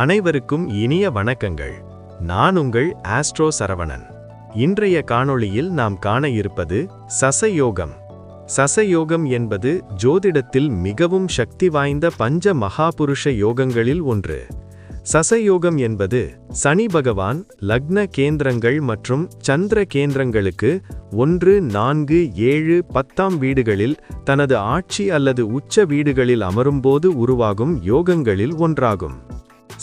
அனைவருக்கும் இனிய வணக்கங்கள். நான் உங்கள் ஆஸ்ட்ரோ சரவணன். இன்றைய காணொளியில் நாம் காண இருப்பது சசயோகம். சசயோகம் என்பது ஜோதிடத்தில் மிகவும் சக்தி வாய்ந்த பஞ்ச மகாபுருஷ யோகங்களில் ஒன்று. சசயோகம் என்பது சனி பகவான் லக்ன கேந்திரங்கள் மற்றும் சந்திர கேந்திரங்களுக்கு ஒன்று நான்கு ஏழு பத்தாம் வீடுகளில் தனது ஆட்சி அல்லது உச்ச வீடுகளில் அமரும்போது உருவாகும் யோகங்களில் ஒன்றாகும்.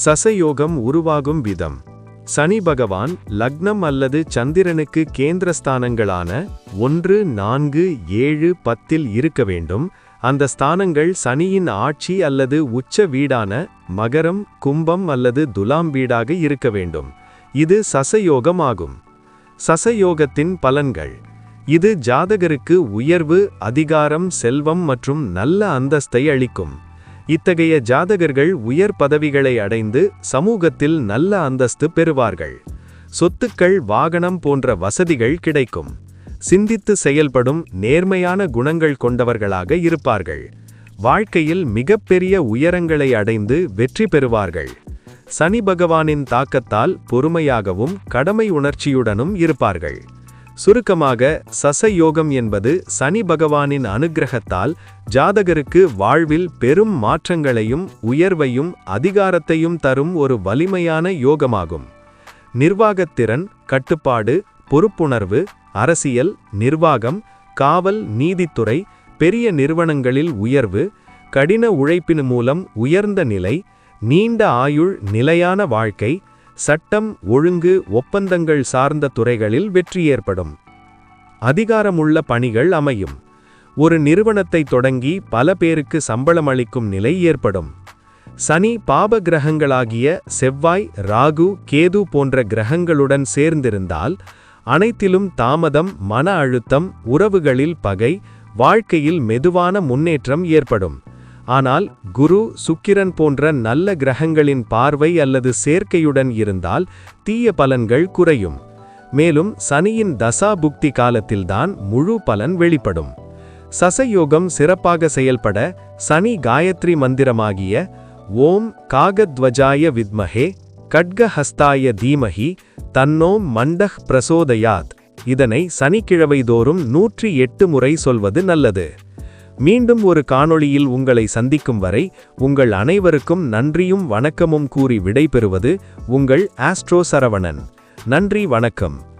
சசயோகம் உருவாகும் விதம். சனி பகவான் லக்னம் அல்லது சந்திரனுக்கு கேந்திரஸ்தானங்களான ஒன்று நான்கு ஏழு பத்தில் இருக்க வேண்டும். அந்த ஸ்தானங்கள் சனியின் ஆட்சி அல்லது உச்ச வீடான மகரம் கும்பம் அல்லது துலாம் வீடாக இருக்க வேண்டும். இது சசயோகம் ஆகும் சசயோகத்தின் பலன்கள். இது ஜாதகருக்கு உயர்வு அதிகாரம் செல்வம் மற்றும் நல்ல அந்தஸ்தை அளிக்கும். இத்தகைய ஜாதகர்கள் உயர் பதவிகளை அடைந்து சமூகத்தில் நல்ல அந்தஸ்து பெறுவார்கள். சொத்துக்கள் வாகனம் போன்ற வசதிகள் கிடைக்கும். சிந்தித்து செயல்படும் நேர்மையான குணங்கள் கொண்டவர்களாக இருப்பார்கள். வாழ்க்கையில் மிகப்பெரிய உயரங்களை அடைந்து வெற்றி பெறுவார்கள். சனி பகவானின் தாக்கத்தால் பொறுமையாகவும் கடமை உணர்ச்சியுடனும் இருப்பார்கள். சுருக்கமாக சசயோகம் என்பது சனி பகவானின் அனுகிரகத்தால் ஜாதகருக்கு வாழ்வில் பெரும் மாற்றங்களையும் உயர்வையும் அதிகாரத்தையும் தரும் ஒரு வலிமையான யோகமாகும். நிர்வாகத்திறன் கட்டுப்பாடு பொறுப்புணர்வு அரசியல் நிர்வாகம் காவல் நீதித்துறை பெரிய நிறுவனங்களில் உயர்வு கடின உழைப்பின் மூலம் உயர்ந்த நிலை நீண்ட ஆயுள் நிலையான வாழ்க்கை சட்டம் ஒழுங்கு ஒப்பந்தங்கள் சார்ந்த துறைகளில் வெற்றி ஏற்படும். அதிகாரமுள்ள பணிகள் அமையும். ஒரு நிறுவனத்தை தொடங்கி பல பேருக்கு சம்பளம் அளிக்கும் நிலை ஏற்படும். சனி பாப கிரகங்களாகிய செவ்வாய் ராகு கேது போன்ற கிரகங்களுடன் சேர்ந்திருந்தால் அனைத்திலும் தாமதம் மன அழுத்தம் உறவுகளில் பகை வாழ்க்கையில் மெதுவான முன்னேற்றம் ஏற்படும். ஆனால் குரு சுக்கிரன் போன்ற நல்ல கிரகங்களின் பார்வை அல்லது சேர்க்கையுடன் இருந்தால் தீய பலன்கள் குறையும். மேலும் சனியின் தசா புக்தி காலத்தில்தான் முழு பலன் வெளிப்படும். சசயோகம் சிறப்பாக செயல்பட சனி காயத்ரி மந்திரமாகிய ஓம் காகத்வஜாய வித்மஹே கட்கஹஸ்தாய தீமஹி தன்னோம் மண்டஹ் பிரசோதயாத். இதனை சனிக்கிழவை தோறும் நூற்றி எட்டு முறை சொல்வது நல்லது. மீண்டும் ஒரு காணொளியில் உங்களை சந்திக்கும் வரை உங்கள் அனைவருக்கும் நன்றியும் வணக்கமும் கூறி விடைபெறுவது உங்கள் ஆஸ்ட்ரோ சரவணன். நன்றி வணக்கம்.